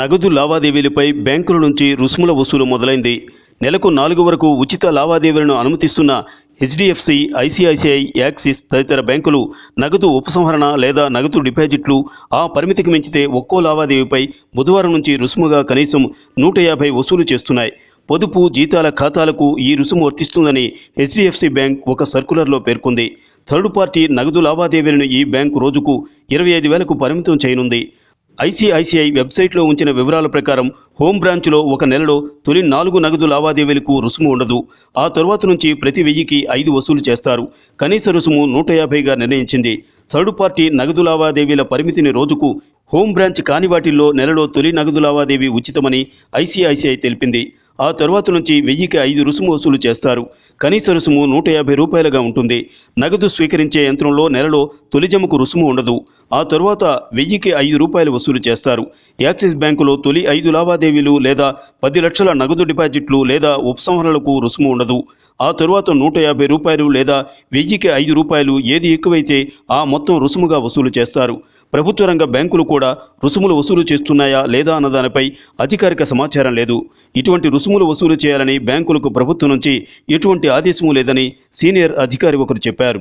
నగదు లావాదేవీలపై బ్యాంకుల నుంచి రుసుముల వసూలు మొదలైంది. నెలకు నాలుగు వరకు ఉచిత లావాదేవీలను అనుమతిస్తున్న హెచ్డిఎఫ్సి ఐసిఐసిఐ యాక్సిస్ తదితర బ్యాంకులు నగదు ఉపసంహరణ లేదా నగదు డిపాజిట్లు ఆ పరిమితికి మించితే ఒక్కో లావాదేవీపై బుధవారం నుంచి రుసుముగా కనీసం నూట యాభై వసూలు చేస్తున్నాయి. పొదుపు జీతాల ఖాతాలకు ఈ రుసుము వర్తిస్తుందని హెచ్డిఎఫ్సి బ్యాంక్ ఒక సర్కులర్లో పేర్కొంది. థర్డ్ పార్టీ నగదు లావాదేవీలను ఈ బ్యాంకు రోజుకు ఇరవై ఐదు వేలకు పరిమితం చేయనుంది. ఐసిఐసిఐ వెబ్సైట్లో ఉంచిన వివరాల ప్రకారం హోమ్ బ్రాంచ్లో ఒక నెలలో తొలి నాలుగు నగదు లావాదేవీలకు రుసుము ఉండదు. ఆ తరువాత నుంచి ప్రతి వెయ్యికి ఐదు వసూలు చేస్తారు. కనీస రుసుము నూట యాభైగా నిర్ణయించింది. థర్డ్ పార్టీ నగదు లావాదేవీల పరిమితిని రోజుకు హోమ్ బ్రాంచ్ కాని వాటిల్లో నెలలో తొలి నగదు లావాదేవీ ఉచితమని ఐసీఐసీఐ తెలిపింది. ఆ తరువాత నుంచి వెయ్యికి ఐదు రుసుము వసూలు చేస్తారు. కనీస రుసుము నూట యాభై రూపాయలుగా ఉంటుంది. నగదు స్వీకరించే యంత్రంలో నెలలో తొలిజమకు రుసుము ఉండదు. ఆ తరువాత వెయ్యికి ఐదు రూపాయలు వసూలు చేస్తారు. యాక్సిస్ బ్యాంకులో తొలి ఐదు లావాదేవీలు లేదా పది లక్షల నగదు డిపాజిట్లు లేదా ఉపసంహరణలకు రుసుము ఉండదు. ఆ తరువాత నూట యాభై రూపాయలు లేదా వెయ్యికి ఐదు రూపాయలు ఏది ఎక్కువైతే ఆ మొత్తం రుసుముగా వసూలు చేస్తారు. ప్రభుత్వ రంగ బ్యాంకులు కూడా రుసుములు వసూలు చేస్తున్నాయా లేదా అన్న దానిపై అధికారిక సమాచారం లేదు. ఇటువంటి రుసుములు వసూలు చేయాలని బ్యాంకులకు ప్రభుత్వం నుంచి ఎటువంటి ఆదేశము లేదని సీనియర్ అధికారి ఒకరు చెప్పారు.